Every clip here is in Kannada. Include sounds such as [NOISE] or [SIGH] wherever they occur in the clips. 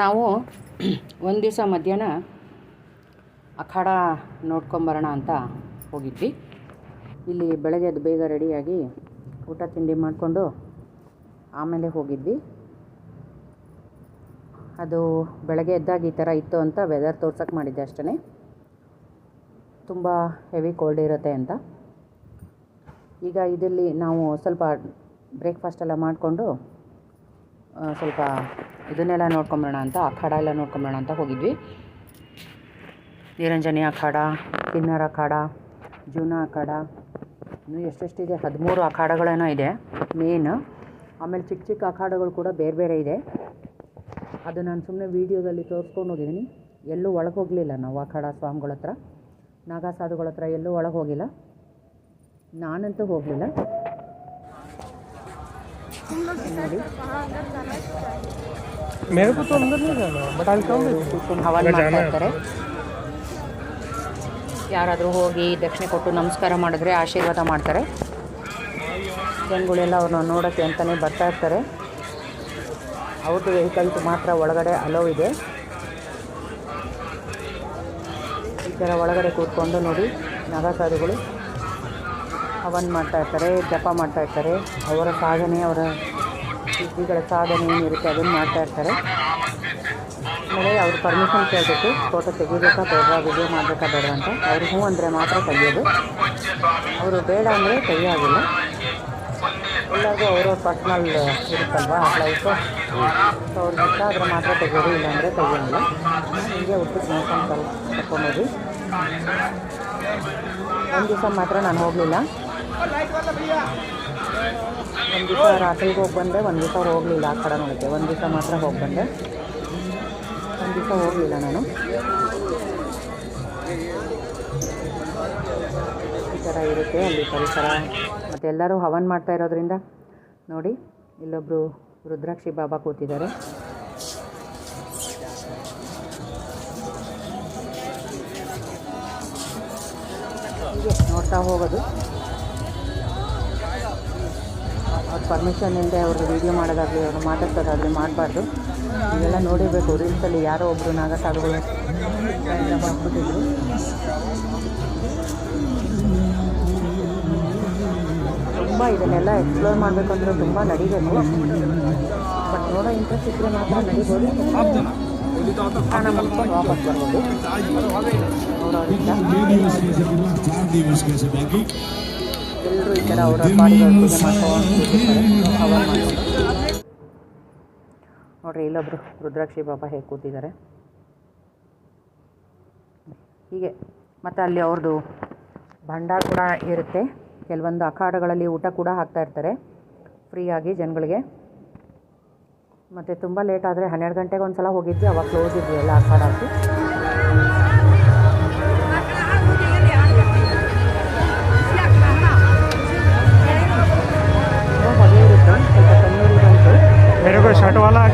ನಾವು ಒಂದು ದಿವಸ ಮಧ್ಯಾಹ್ನ ಅಖಾಡ ನೋಡ್ಕೊಂಬರೋಣ ಅಂತ ಹೋಗಿದ್ವಿ. ಇಲ್ಲಿ ಬೆಳಗ್ಗೆ ಅದು ಬೇಗ ರೆಡಿಯಾಗಿ ಊಟ ತಿಂಡಿ ಮಾಡಿಕೊಂಡು ಆಮೇಲೆ ಹೋಗಿದ್ವಿ. ಅದು ಬೆಳಗ್ಗೆ ಎದ್ದಾಗ ಈ ಥರ ಇತ್ತು ಅಂತ ವೆದರ್ ತೋರ್ಸಕ್ಕೆ ಮಾಡಿದ್ದೆ ಅಷ್ಟೇ ತುಂಬ ಹೆವಿ ಕೋಲ್ಡ್ ಇರುತ್ತೆ ಅಂತ. ಈಗ ಇದರಲ್ಲಿ ನಾವು ಸ್ವಲ್ಪ ಬ್ರೇಕ್ಫಾಸ್ಟ್ ಎಲ್ಲ ಮಾಡಿಕೊಂಡು ಸ್ವಲ್ಪ ಇದನ್ನೆಲ್ಲ ನೋಡ್ಕೊಂಬರೋಣ ಅಂತ, ಅಖಾಡ ಎಲ್ಲ ನೋಡ್ಕೊಂಬರೋಣ ಅಂತ ಹೋಗಿದ್ವಿ. ನಿರಂಜನಿ ಅಖಾಡ, ಕಿನ್ನರ ಅಖಾಡ, ಜೂನ ಅಖಾಡ, ಇನ್ನೂ ಎಷ್ಟೆಷ್ಟಿದೆ? ಹದಿಮೂರು ಅಖಾಡಗಳೇನೋ ಇದೆ ಮೇನ್ ಆಮೇಲೆ ಚಿಕ್ಕ ಚಿಕ್ಕ ಅಖಾಡಗಳು ಕೂಡ ಬೇರೆ ಬೇರೆ ಇದೆ. ಅದು ನಾನು ಸುಮ್ಮನೆ ವೀಡಿಯೋದಲ್ಲಿ ತೋರಿಸ್ಕೊಂಡು ಹೋಗಿದ್ದೀನಿ. ಎಲ್ಲೂ ಒಳಗೆ ಹೋಗಲಿಲ್ಲ ನಾವು ಅಖಾಡ ಸ್ವಾಮಿಗಳ ಹತ್ರ. ನಾಗಾ ಸಾಧುಗಳ ಹತ್ರ ಎಲ್ಲೂ ಒಳಗೆ ಹೋಗಿಲ್ಲ. ನಾನಂತೂ ಹೋಗಲಿಲ್ಲ. मेरे को तो अंदर नहीं जाना बट आई कम ಕೂತ್ಕೊಂಡು ಹವನ್ ಮಾಡ್ತಾ ಇರ್ತಾರೆ ಯಾರಾದರೂ ಹೋಗಿ ದಕ್ಷಿಣೆ ಕೊಟ್ಟು ನಮಸ್ಕಾರ ಮಾಡಿದ್ರೆ ಆಶೀರ್ವಾದ ಮಾಡ್ತಾರೆ ಜನಗಳೆಲ್ಲ ಅವ್ರನ್ನ ನೋಡೋಕ್ಕೆ ಅಂತಲೇ ಬರ್ತಾ ಇರ್ತಾರೆ ಅವ್ರದ್ದು ವೆಹಿಕಲ್ಸ್ ಮಾತ್ರ ಒಳಗಡೆ ಅಲೋ ಇದೆ ಈ ಥರ ಒಳಗಡೆ ಕೂತ್ಕೊಂಡು ನೋಡಿ ನಾಗಸಾಧುಗಳು ಹವನ್ ಮಾಡ್ತಾ ಇರ್ತಾರೆ, ಜಪ ಮಾಡ್ತಾ ಇರ್ತಾರೆ. ಅವರ ಸಾಧನೆ, ಅವರ ಸಿದ್ಧಿಗಳ ಸಾಧನೆ ಏನಿರುತ್ತೆ ಅದನ್ನು ಮಾಡ್ತಾ ಇರ್ತಾರೆ. ಆಮೇಲೆ ಅವ್ರು ಪರ್ಮಿಷನ್ ಕೇಳಬೇಕು ಫೋಟೋ ತೆಗಿಬೇಕಾ ಬೇಡ ವಿಡಿಯೋ ಮಾಡಬೇಕಾ, ಬೇಡ ಅಂತ. ಅವ್ರು ಹ್ಞೂ ಅಂದರೆ ಮಾತ್ರ ತೆಗಿಯೋದು. ಅವರು ಬೇಡ ಅಂದರೆ ತೆಗಿಯೋದಿಲ್ಲ. ಎಲ್ಲರಿಗೂ ಅವರ ಪರ್ಸ್ನಲ್ ಇರುತ್ತಲ್ವಾ ಲೈಫು ಸೊ ಅವ್ರಿಗೆ ಇಷ್ಟ ಆದರೆ ಮಾತ್ರ ತೆಗಿಯೋದು ಇಲ್ಲಾಂದರೆ ತೆಗಿಯೋಂಗಿಲ್ಲ ಹೀಗೆ ಉಪ್ಪು ನೋಡ್ಕೊಂಡು ತಗೊಂಡೋಗಿ ಒಂದು ದಿವಸ ಮಾತ್ರ ನಾನು ಹೋಗಲಿಲ್ಲ. ಒಂದು ದಿವಸ ರಾತ್ರಿಗೆ ಹೋಗಿ ಬಂದೆ ಒಂದು ದಿವಸ ಹೋಗಲಿಲ್ಲ ಆ ಕಡೆ ನೋಡಿದ್ದೆ ಒಂದು ದಿವಸ ಮಾತ್ರ ಹೋಗಿ ಬಂದೆ. ಒಂದು ದಿವಸ ಹೋಗಲಿಲ್ಲ ನಾನು. ಈ ಥರ ಇರುತ್ತೆ ಅಲ್ಲಿ ಪರಿಸರ. ಮತ್ತು ಎಲ್ಲರೂ ಹವನ್ ಮಾಡ್ತಾ ಇರೋದ್ರಿಂದ ನೋಡಿ ಇಲ್ಲೊಬ್ಬರು ರುದ್ರಾಕ್ಷಿ ಬಾಬಾ ಕೂತಿದ್ದಾರೆ. ನೋಡ್ತಾ ಹೋಗೋದು. ಪರ್ಮಿಷನ್ ಇಲ್ಲದೆ ಅವ್ರದ್ದು ವೀಡಿಯೋ ಮಾಡೋದಾಗಲಿ, ಅವ್ರು ಮಾತಾಡ್ಸೋದಾಗಲಿ ಮಾಡಬಾರ್ದು. ಇವೆಲ್ಲ ನೋಡಿರಬೇಕು ರೀಲ್ಸಲ್ಲಿ ಯಾರೋ ಒಬ್ಬರು ನಾಗಸಾಧುಗಳು ಬಂದ್ಬಿಟ್ಟಿದ್ರು ತುಂಬ ಇದನ್ನೆಲ್ಲ ಎಕ್ಸ್ಪ್ಲೋರ್ ಮಾಡಬೇಕು ಅಂದರೆ ತುಂಬ ನಡಿಬೇಕು. ಬಟ್ ನೋಡೋ ಇಂಟ್ರೆಸ್ಟ್ ಇದ್ರೆ ಮಾತ್ರ ನಡಿಬೋದು. ವಾಪಸ್ ಬರ್ಬೋದು. ಅವ್ರವ್ರ ಎಲ್ಲರೂ ಈ ಥರ ಅವರ ನೋಡ್ರಿ, ಇಲ್ಲೊಬ್ರು ರುದ್ರಾಕ್ಷಿ ಬಾಬಾ ಹೇಗೆ ಕೂತಿದ್ದಾರೆ. ಹೀಗೆ, ಮತ್ತು ಅಲ್ಲಿ ಅವ್ರದ್ದು ಭಂಡಾರ ಕೂಡ ಇರುತ್ತೆ. ಕೆಲವೊಂದು ಅಖಾಡಗಳಲ್ಲಿ ಊಟ ಕೂಡ ಹಾಕ್ತಾ ಇರ್ತಾರೆ. ಫ್ರೀಯಾಗಿ ಜನಗಳಿಗೆ. ಮತ್ತು ತುಂಬ ಲೇಟ್ ಆದರೆ ಹನ್ನೆರಡು ಗಂಟೆಗೆ ಒಂದು ಸಲ ಹೋಗಿದ್ವಿ, ಅವಾಗ ಕ್ಲೋಸ್ ಇದ್ವಿ ಎಲ್ಲ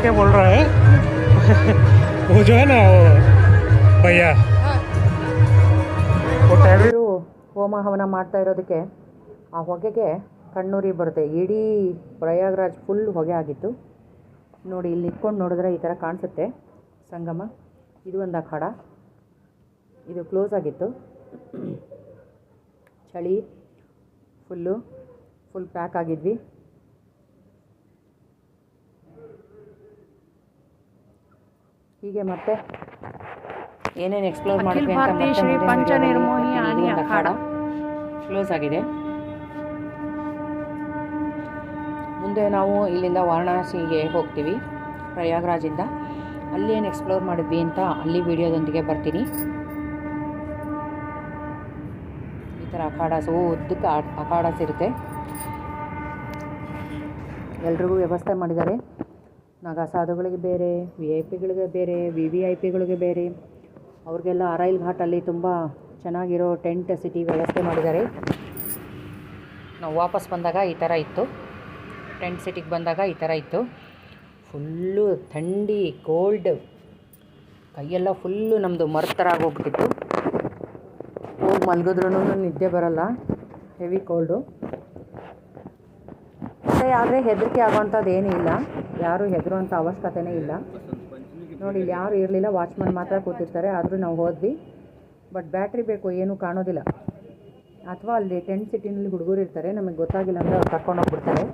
शर्ट वाला आके बोल रहा है [LAUGHS] वो जो है ना वो भैया वो टैबलेट ಇವರು ಹೋಮ ಹವನ ಮಾಡ್ತಾ ಇರೋದಕ್ಕೆ ಆ ಹೊಗೆಗೆ ಕಣ್ಣೂರಿ ಬರುತ್ತೆ ಇಡೀ ಪ್ರಯಾಗ್ರಾಜ್ ಫುಲ್ ಹೊಗೆ ಆಗಿತ್ತು ನೋಡಿ ಇಲ್ಲಿ ನಿಂತ್ಕೊಂಡು ನೋಡಿದ್ರೆ ಈ ಥರ ಕಾಣಿಸುತ್ತೆ ಸಂಗಮ ಇದು ಒಂದು ಅಖಾಡ ಇದು ಕ್ಲೋಸ್ ಆಗಿತ್ತು ಚಳಿ ಫುಲ್ಲು ಫುಲ್ ಪ್ಯಾಕ್ ಆಗಿದ್ವಿ ಹೀಗೆ ಮತ್ತೆ ಏನೇನು ಎಕ್ಸ್ಪ್ಲೋರ್ ಅಖಾಡ. ಕ್ಲೋಸ್ ಆಗಿದೆ. ಮುಂದೆ ನಾವು ಇಲ್ಲಿಂದ ವಾರಣಾಸಿಗೆ ಹೋಗ್ತೀವಿ ಪ್ರಯಾಗ್ರಾಜಿಂದ. ಅಲ್ಲಿ ಏನು ಎಕ್ಸ್ಪ್ಲೋರ್ ಮಾಡಿದ್ವಿ ಅಂತ ಅಲ್ಲಿ ವಿಡಿಯೋದೊಂದಿಗೆ ಬರ್ತೀನಿ. ಈ ಥರ ಅಖಾಡಾಸ್ ಉದ್ದಕ್ಕೆ ಅಖಾಡಾಸ್ ಇರುತ್ತೆ ಎಲ್ರಿಗೂ ವ್ಯವಸ್ಥೆ ಮಾಡಿದ್ದಾರೆ. ನಾಗಾ ಸಾಧುಗಳಿಗೆ ಬೇರೆ ವಿ ಐ ಪಿಗಳಿಗೆ ಬೇರೆ ವಿ ವಿ ಐ ಪಿಗಳಿಗೆ ಬೇರೆ. ಅವ್ರಿಗೆಲ್ಲ ಅರೈಲ್ ಘಾಟಲ್ಲಿ ತುಂಬ ಚೆನ್ನಾಗಿರೋ ಟೆಂಟ್, ಸಿಟಿ ವ್ಯವಸ್ಥೆ ಮಾಡಿದ್ದಾರೆ. ನಾವು ವಾಪಸ್ ಬಂದಾಗ ಈ ಥರ ಇತ್ತು. ಟೆಂಟ್ ಸಿಟಿಗೆ ಬಂದಾಗ ಈ ಥರ ಇತ್ತು. ಫುಲ್ಲು ಥಂಡಿ, ಕೋಲ್ಡ್, ಕೈಯೆಲ್ಲ ಫುಲ್ಲು ನಮ್ಮದು ಮರ್ತರ ಆಗೋಗ್ಬಿಟ್ಟಿತ್ತು. ಹೋಗಿ ಮಲಗಿದ್ರೂ ನಿದ್ದೆ ಬರಲ್ಲ. Heavy cold. ಮತ್ತು ಆದರೆ ಹೆದರಿಕೆ ಆಗೋವಂಥದ್ದು ಏನೂ ಇಲ್ಲ. ಯಾರೂ ಹೆದರುವಂಥ ಅವಶ್ಯಕತೆನೇ ಇಲ್ಲ. ನೋಡಿ ಇಲ್ಲಿ ಯಾರು ಇರಲಿಲ್ಲ. ವಾಚ್ಮನ್ ಮಾತ್ರ ಕೂತಿರ್ತಾರೆ. ಆದರೂ ನಾವು ಹೋದ್ವಿ. ಬಟ್ ಬ್ಯಾಟ್ರಿ ಬೇಕು ಏನೂ ಕಾಣೋದಿಲ್ಲ. ಅಥವಾ ಅಲ್ಲಿ ಟೆಂಟ್ ಸಿಟಿನಲ್ಲಿ ಹುಡುಗರು ಇರ್ತಾರೆ. ನಮಗೆ ಗೊತ್ತಾಗಿಲ್ಲ ಅಂದರೆ ಅವ್ರು ಕರ್ಕೊಂಡು ಹೋಗ್ಬಿಡ್ತಾರೆ.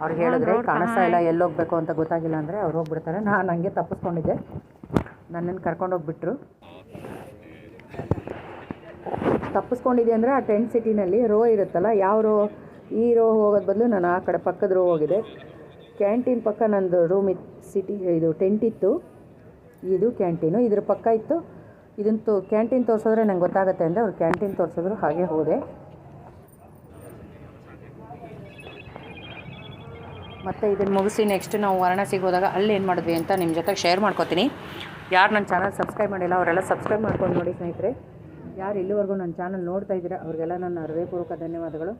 ಅವ್ರಿಗೆ ಹೇಳಿದ್ರೆ ಕಾಣಿಸ್ತಾ ಇಲ್ಲ ಎಲ್ಲಿ ಹೋಗಬೇಕು ಅಂತ ಗೊತ್ತಾಗಿಲ್ಲ ಅಂದರೆ ಅವ್ರು ಹೋಗ್ಬಿಡ್ತಾರೆ. ನಾನು ಹಂಗೆ ತಪ್ಪಿಸ್ಕೊಂಡಿದ್ದೆ. ನನ್ನನ್ನು ಕರ್ಕೊಂಡು ಹೋಗ್ಬಿಟ್ರು. ತಪ್ಪಿಸ್ಕೊಂಡಿದ್ದೆ ಅಂದರೆ ಆ ಟೆಂಟ್ ಸಿಟಿನಲ್ಲಿ ರೋ ಇರುತ್ತಲ್ಲ ಯಾವ ರೋ ಈ ರೋ ಹೋಗೋದ್ ಬದಲು ನಾನು ಆ ಕಡೆ ಪಕ್ಕದ ರೋ ಹೋಗಿದೆ. ಕ್ಯಾಂಟೀನ್ ಪಕ್ಕ ನಂದು ರೂಮ್ ಇತ್ತು ಸಿಟಿ ಇದು ಟೆಂಟ್ ಇತ್ತು. ಇದು ಕ್ಯಾಂಟೀನು, ಇದ್ರ ಪಕ್ಕ ಇತ್ತು. ಇದಂತೂ ಕ್ಯಾಂಟೀನ್ ತೋರಿಸಿದ್ರೆ ನಂಗೆ ಗೊತ್ತಾಗುತ್ತೆ ಅಂದರೆ ಅವ್ರು ಕ್ಯಾಂಟೀನ್ ತೋರಿಸಿದ್ರು, ಹಾಗೆ ಹೋದೆ. ಮತ್ತು ಇದನ್ನು ಮುಗಿಸಿ ನೆಕ್ಸ್ಟ್ ನಾವು ವಾರಣಾಸಿಗೆ ಹೋದಾಗ ಅಲ್ಲಿ ಏನು ಮಾಡಿದ್ವಿ ಅಂತ ನಿಮ್ಮ ಜೊತೆಗೆ ಶೇರ್ ಮಾಡ್ಕೊತೀನಿ. ಯಾರು ನನ್ನ ಚಾನಲ್ ಸಬ್ಸ್ಕ್ರೈಬ್ ಮಾಡಿಲ್ಲ, ಅವರೆಲ್ಲ ಸಬ್ಸ್ಕ್ರೈಬ್ ಮಾಡ್ಕೊಂಡು ನೋಡಿ ಸ್ನೇಹಿತರೆ. ಯಾರು ಇಲ್ಲಿವರೆಗೂ ನನ್ನ ಚಾನಲ್ ನೋಡ್ತಾ ಇದ್ದೀರಾ, ಅವ್ರಿಗೆಲ್ಲ ನನ್ನ ಹೃದಯಪೂರ್ವಕ ಧನ್ಯವಾದಗಳು.